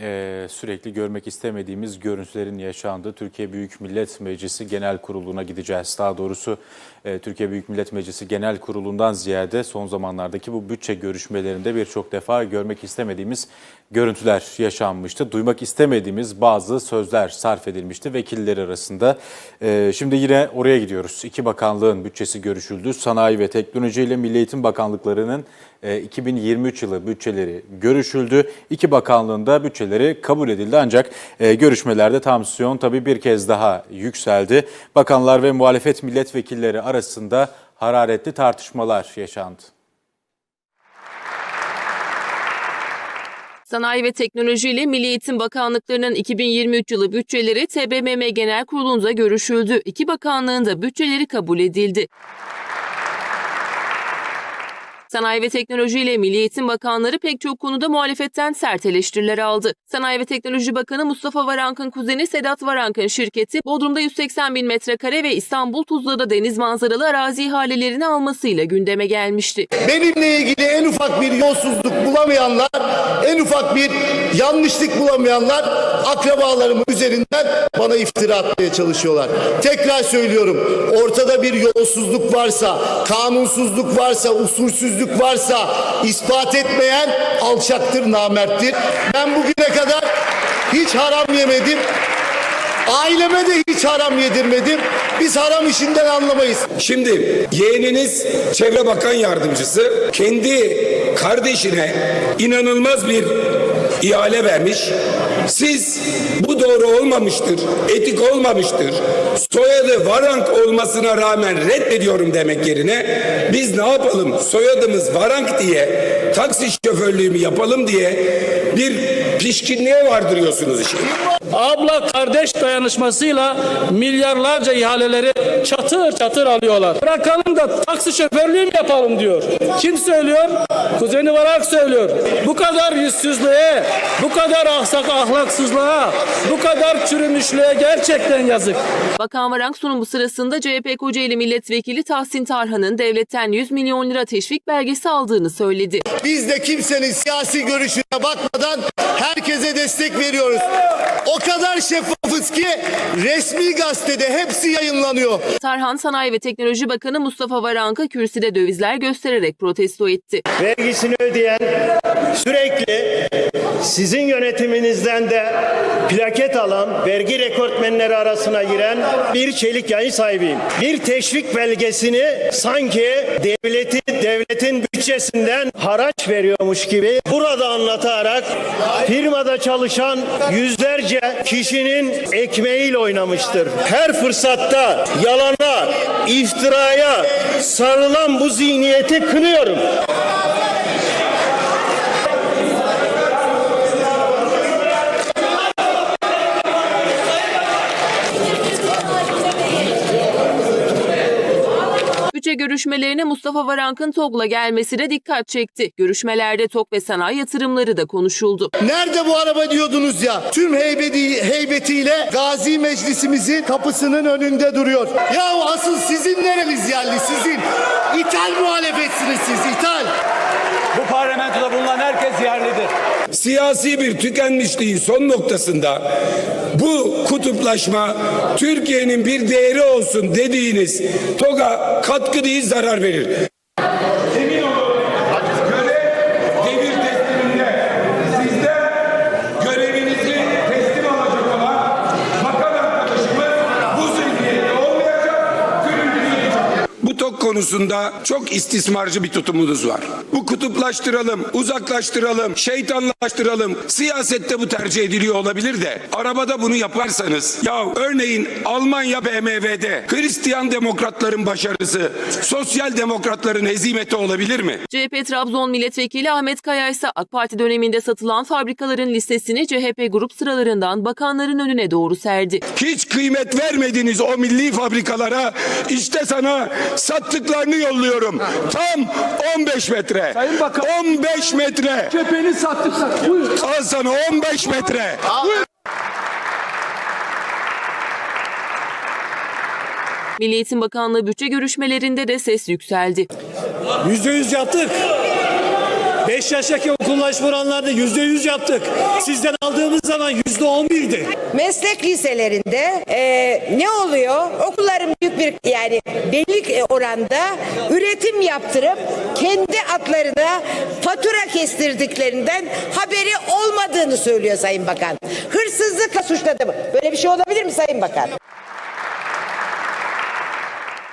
e, sürekli görmek istemediğimiz görüntülerin yaşandığı Türkiye Büyük Millet Meclisi Genel Kurulu'na gideceğiz. Daha doğrusu e, Türkiye Büyük Millet Meclisi Genel Kurulu'ndan ziyade son zamanlardaki bu bütçe görüşmelerinde birçok defa görmek istemediğimiz görüntüler yaşanmıştı. Duymak istemediğimiz bazı sözler sarf edilmişti vekiller arasında. E, şimdi yine oraya gidiyoruz. İki bakanlığın bütçesi görüşüldü. Sanayi ve Teknoloji ile Milli Eğitim Bakanlıklarının 2023 yılı bütçeleri görüşüldü. İki bakanlığın da bütçeleri kabul edildi ancak e, görüşmelerde tansiyon tabii bir kez daha yükseldi. Bakanlar ve muhalefet milletvekilleri arasında hararetli tartışmalar yaşandı. Sanayi ve Teknoloji ile Milli Eğitim Bakanlıklarının 2023 yılı bütçeleri TBMM Genel Kurulu'nda görüşüldü. İki bakanlığın da bütçeleri kabul edildi. Sanayi ve Teknoloji ile Milli Eğitim Bakanları pek çok konuda muhalefetten sert eleştiriler aldı. Sanayi ve Teknoloji Bakanı Mustafa Varank'ın kuzeni Sedat Varank'ın şirketi Bodrum'da 180 bin metrekare ve İstanbul Tuzla'da deniz manzaralı arazi ihalelerini almasıyla gündeme gelmişti. Benimle ilgili en ufak bir yolsuzluk bulamayanlar, en ufak bir yanlışlık bulamayanlar akrabalarımın üzerinden bana iftira atmaya çalışıyorlar. Tekrar söylüyorum. Ortada bir yolsuzluk varsa, kanunsuzluk varsa, usulsüzlük varsa ispat etmeyen alçaktır, namerttir. Ben bugüne kadar hiç haram yemedim. Aileme de hiç haram yedirmedim. Biz haram işinden anlamayız. Şimdi yeğeniniz Çevre Bakan Yardımcısı kendi kardeşine inanılmaz bir ihale vermiş. Siz bu doğru olmamıştır, etik olmamıştır. Soyadı Varank olmasına rağmen reddediyorum demek yerine biz ne yapalım soyadımız Varank diye taksi şoförlüğümü yapalım diye bir pişkinliğe vardırıyorsunuz işi. Abla kardeş dayanışmasıyla milyarlarca ihaleleri çatır çatır alıyorlar. Bırakalım da taksi şoförlüğü mü yapalım diyor. Kim söylüyor? Kuzeni Varak söylüyor. Bu kadar yüzsüzlüğe, bu kadar ahsak ahlaksızlığa, bu kadar çürümüşlüğe gerçekten yazık. Bakan Varank sunumu sırasında CHP Kocaeli Milletvekili Tahsin Tarhan'ın devletten 100 milyon lira teşvik belgesi aldığını söyledi. Biz de kimsenin siyasi görüşüne bakmadan herkese destek veriyoruz. O kadar şeffafız ki resmi gazetede hepsi yayınlanıyor. Tarhan Sanayi ve Teknoloji Bakanı Mustafa Varank'a kürsüde dövizler göstererek protesto etti. vergisini ödeyen, sürekli sizin yönetiminizden de plaket alan, vergi rekortmenleri arasına giren bir çelik yayın sahibiyim. Bir teşvik belgesini sanki devleti, devletin bütçesinden haraç veriyormuş gibi burada anlatarak firmada çalışan yüzlerce kişinin ekmeğiyle oynamıştır. Her fırsatta yalana, iftiraya sarılan bu zihniyeti kınıyorum. Görüşmelerine Mustafa Varank'ın TOG'la gelmesi de dikkat çekti. Görüşmelerde TOG ve sanayi yatırımları da konuşuldu. Nerede bu araba diyordunuz ya? Tüm heybeti, heybetiyle Gazi Meclisimizin kapısının önünde duruyor. Ya asıl sizin nereniz yerli sizin? İthal muhalefetsiniz siz ithal. Bulunan herkes yerlidir. siyasi bir tükenmişliğin son noktasında bu kutuplaşma Türkiye'nin bir değeri olsun dediğiniz TOG'a katkı değil zarar verir. Konusunda çok istismarcı bir tutumunuz var. Bu kutuplaştıralım, uzaklaştıralım, şeytanlaştıralım. Siyasette bu tercih ediliyor olabilir de arabada bunu yaparsanız ya örneğin Almanya BMW'de Hristiyan demokratların başarısı sosyal demokratların hezimeti olabilir mi? CHP Trabzon Milletvekili Ahmet Kaya ise AK Parti döneminde satılan fabrikaların listesini CHP grup sıralarından bakanların önüne doğru serdi. Hiç kıymet vermediğiniz o milli fabrikalara işte sana sattıklarını yolluyorum. Tam 15 metre. Sayın Bakan. 15 metre. Cephe'ni sattık sattık. Buyurun. Al sana 15 metre. Milli Eğitim Bakanlığı bütçe görüşmelerinde de ses yükseldi. Yüzde yüz yaptık. 5 yaştaki okullaşma oranlarını %100 yaptık. Sizden aldığımız zaman %11'di. Meslek liselerinde e, ne oluyor? Okulların büyük bir yani belli oranda üretim yaptırıp kendi adlarına fatura kestirdiklerinden haberi olmadığını söylüyor Sayın Bakan. Hırsızlıkla suçladı mı? Böyle bir şey olabilir mi Sayın Bakan?